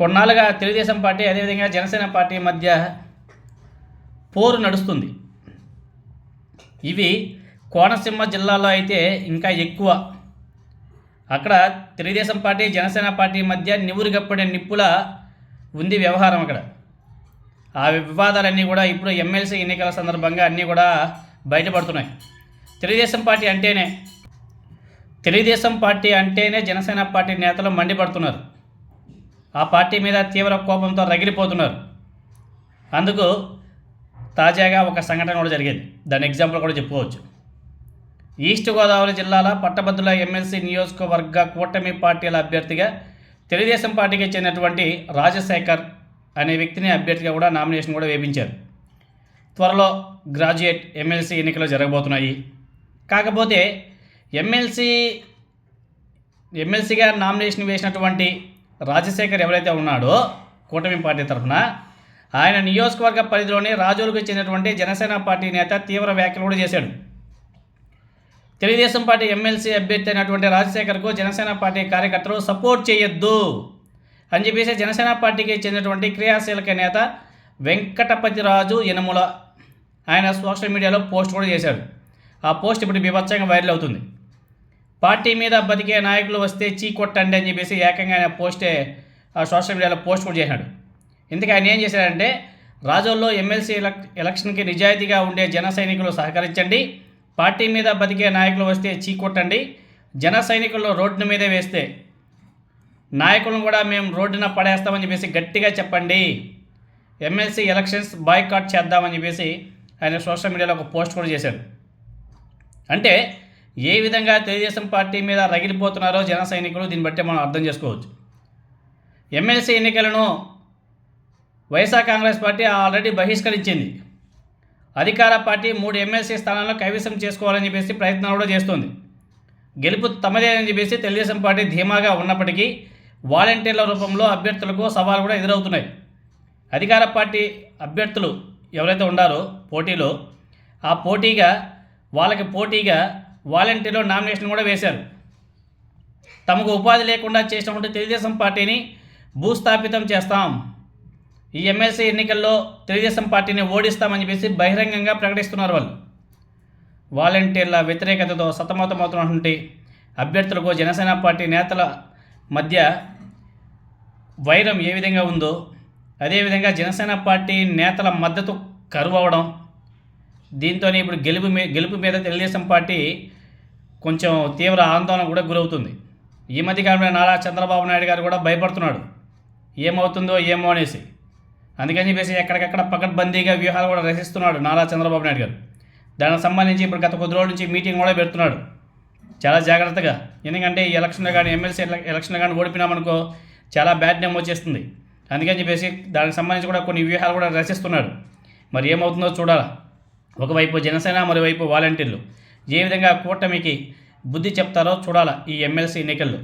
కొన్నాళ్ళుగా Telugu Desam party అదేవిధంగా Janasena party మధ్య పోరు నడుస్తుంది. ఇవి కోనసీమ జిల్లాలో అయితే ఇంకా ఎక్కువ. అక్కడ తెలుగుదేశం పార్టీ జనసేన పార్టీ మధ్య నివురుగప్పడే నిప్పుల ఉంది వ్యవహారం అక్కడ. ఆ వివాదాలన్నీ కూడా ఇప్పుడు ఎమ్మెల్సీ ఎన్నికల సందర్భంగా అన్నీ కూడా బయటపడుతున్నాయి. తెలుగుదేశం పార్టీ అంటేనే తెలుగుదేశం పార్టీ అంటేనే జనసేన పార్టీ నేతలు మండిపడుతున్నారు. ఆ పార్టీ మీద తీవ్ర కోపంతో రగిలిపోతున్నారు. అందుకు తాజాగా ఒక సంఘటన కూడా జరిగింది. దాని ఎగ్జాంపుల్ కూడా చెప్పుకోవచ్చు. ఈస్ట్ గోదావరి జిల్లాల పట్టభద్రుల ఎమ్మెల్సీ నియోజకవర్గ కూటమి పార్టీల అభ్యర్థిగా తెలుగుదేశం పార్టీకి చెందినటువంటి రాజశేఖర్ అనే వ్యక్తిని అభ్యర్థిగా కూడా నామినేషన్ కూడా వేపించారు. త్వరలో గ్రాడ్యుయేట్ ఎమ్మెల్సీ ఎన్నికలు జరగబోతున్నాయి. కాకపోతే ఎమ్మెల్సీ ఎమ్మెల్సీగా నామినేషన్ వేసినటువంటి రాజశేఖర్ ఎవరైతే ఉన్నాడో కూటమి పార్టీ తరఫున ఆయన నియోజకవర్గ పరిధిలోని రాజోలకు చెందినటువంటి జనసేన పార్టీ నేత తీవ్ర వ్యాఖ్యలు కూడా చేశాడు. తెలుగుదేశం పార్టీ ఎమ్మెల్సీ అభ్యర్థి అయినటువంటి రాజశేఖర్కు జనసేన పార్టీ కార్యకర్తలు సపోర్ట్ చేయొద్దు అని చెప్పేసి జనసేన పార్టీకి చెందినటువంటి క్రియాశీలక నేత వెంకటపతిరాజు యనముల ఆయన సోషల్ మీడియాలో పోస్ట్ కూడా చేశాడు. ఆ పోస్ట్ ఇప్పుడు బీభత్సంగా వైరల్ అవుతుంది. పార్టీ మీద బతికే నాయకులు వస్తే చీ కొట్టండి అని చెప్పేసి ఏకంగా ఆయన పోస్టే ఆ సోషల్ మీడియాలో పోస్ట్ కూడా చేశాడు. ఇందుకు ఆయన ఏం చేశాడంటే రాజోల్లో ఎమ్మెల్సీ ఎలక్ ఎలక్షన్కి నిజాయితీగా ఉండే జన సైనికులు సహకరించండి. పార్టీ మీద బతికే నాయకులు వస్తే చీ కొట్టండి. జన సైనికులు రోడ్డు మీదే వేస్తే నాయకులను కూడా మేము రోడ్డున పడేస్తామని చెప్పేసి గట్టిగా చెప్పండి. ఎమ్మెల్సీ ఎలక్షన్స్ బాయ్కాట్ చేద్దామని చెప్పేసి ఆయన సోషల్ మీడియాలో ఒక పోస్ట్ కూడా చేశాడు. అంటే ఏ విధంగా తెలుగుదేశం పార్టీ మీద రగిలిపోతున్నారో జన సైనికులు దీన్ని బట్టి మనం అర్థం చేసుకోవచ్చు. ఎమ్మెల్సీ ఎన్నికలను వైఎస్ఆర్ కాంగ్రెస్ పార్టీ ఆల్రెడీ బహిష్కరించింది. అధికార పార్టీ మూడు ఎమ్మెల్సీ స్థానాల్లో కైవసం చేసుకోవాలని చెప్పేసి ప్రయత్నాలు కూడా చేస్తుంది. గెలుపు తమదే అని చెప్పేసి తెలుగుదేశం పార్టీ ధీమాగా ఉన్నప్పటికీ వాలంటీర్ల రూపంలో అభ్యర్థులకు సవాలు కూడా ఎదురవుతున్నాయి. అధికార పార్టీ అభ్యర్థులు ఎవరైతే ఉన్నారో పోటీలో ఆ పోటీగా వాళ్ళకి పోటీగా వాలంటీర్లో నామినేషన్ కూడా వేశారు. తమకు ఉపాధి లేకుండా చేసినటువంటి తెలుగుదేశం పార్టీని భూస్థాపితం చేస్తాం. ఈ ఎమ్మెల్సీ ఎన్నికల్లో తెలుగుదేశం పార్టీని ఓడిస్తామని చెప్పేసి బహిరంగంగా ప్రకటిస్తున్నారు వాళ్ళు. వాలంటీర్ల వ్యతిరేకతతో సతమతమవుతున్నటువంటి అభ్యర్థులకు జనసేన పార్టీ నేతల మధ్య వైరం ఏ విధంగా ఉందో అదేవిధంగా జనసేన పార్టీ నేతల మద్దతు కరువు అవడం దీంతో ఇప్పుడు గెలుపు మీ గెలుపు మీద తెలుగుదేశం పార్టీ కొంచెం తీవ్ర ఆందోళన కూడా గురవుతుంది. ఈ మధ్యకాలంలో నారా చంద్రబాబు నాయుడు గారు కూడా భయపడుతున్నాడు. ఏమవుతుందో ఏమో అనేసి. అందుకని చెప్పేసి ఎక్కడికక్కడ పకడ్బందీగా వ్యూహాలు కూడా రచిస్తున్నాడు నారా చంద్రబాబు నాయుడు గారు. దానికి సంబంధించి ఇప్పుడు గత కొద్ది రోజుల నుంచి మీటింగ్ కూడా పెడుతున్నాడు. చాలా జాగ్రత్తగా. ఎందుకంటే ఈ ఎలక్షన్లో కానీ ఎమ్మెల్సీ ఎలక్షన్లో కానీ ఓడిపినామనుకో చాలా బ్యాడ్ నేమ్ వచ్చేస్తుంది. అందుకని చెప్పేసి దానికి సంబంధించి కూడా కొన్ని వ్యూహాలు కూడా రచిస్తున్నాడు. మరి ఏమవుతుందో చూడాలి. ఒకవైపు జనసేన మరోవైపు వాలంటీర్లు. ఏ విధంగా కూటమికి బుద్ధి చెప్తారో చూడాలి ఈ ఎమ్మెల్సీ ఎన్నికల్లో.